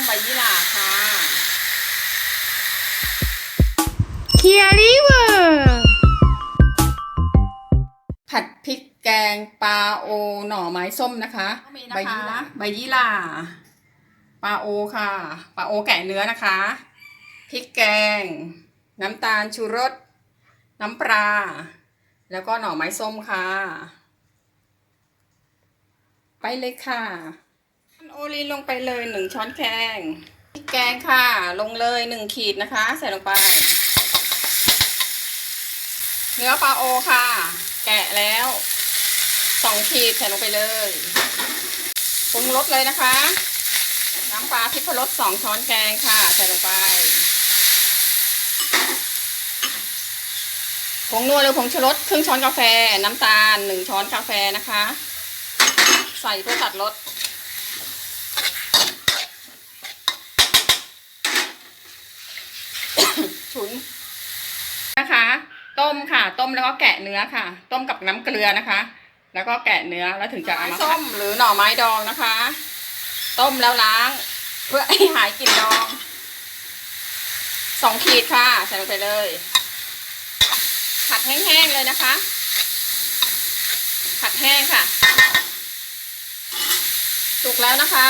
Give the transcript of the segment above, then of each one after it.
มใบยี่หร่าค่ะ เคียริเวอร์ผัดพริกแกงปลาโอหน่อไม้ส้มนะคะใบยี่หร่าใบยี่หร่าปลาโอค่ะปลาโอแกะเนื้อนะคะพริกแกง น้ำตาลชูรส น้ำปลา แล้วก็หน่อไม้ส้มค่ะ ไปเลยค่ะ โอลีนลงไปเลยหนึ่งช้อนแกงพริกแกงค่ะ ลงเลยหนึ่งขีดนะคะ ใส่ลงไป เนื้อปลาโอค่ะ แกะแล้วสองขีดใส่ลงไปเลยปรุงรสเลยนะคะ น้ำปลาพริกพรสสองช้อนแกงค่ะ ใส่ลงไปผงนัวหรือผงชูรสครึ่งช้อนกาแฟ น้ำตาลหนึ่งช้อนกาแฟนะคะ ใส่เพื่อตัดรส ฉุนนะคะ ต้มค่ะ ต้มแล้วก็แกะเนื้อค่ะ ต้มกับน้ำเกลือนะคะ แล้วก็แกะเนื้อแล้วถึงจะเอามาส้มหรือหน่อไม้ดองนะคะ ต้มแล้วล้าง เพื่อให้หายกลิ่นดองสองขีดค่ะใส่ลงไปเลย ผัดแห้งๆเลยนะคะ ผัดแห้งค่ะสุกแล้วนะคะ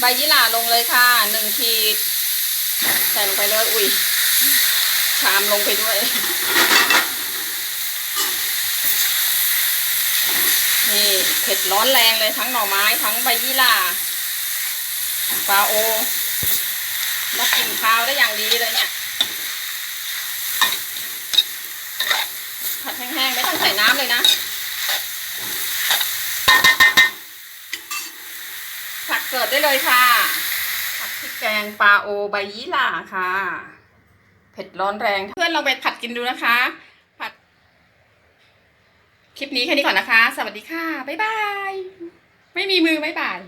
ใบยี่หร่าลงเลยค่ะหนึ่งขีด ใส่ลงไปเลย อุ้ย ชามลงไปด้วย นี่เผ็ดร้อนแรงเลยทั้งหน่อไม้ทั้งใบยี่หร่าปลาโอรับกลิ่นข้าวได้อย่างดีเลยเนี่ย ผัดแห้งๆ ไม่ต้องใส่น้ำเลยนะ ผักเกิดได้เลยค่ะ ผัดพริกแกงปลาโอใบยี่หร่าค่ะ เผ็ดร้อนแรง เพื่อนลองไปผัดกินดูนะคะ ผัด คลิปนี้แค่นี้ก่อนนะคะ สวัสดีค่ะ บ๊ายบาย ไม่มีมือบ๊ายบาย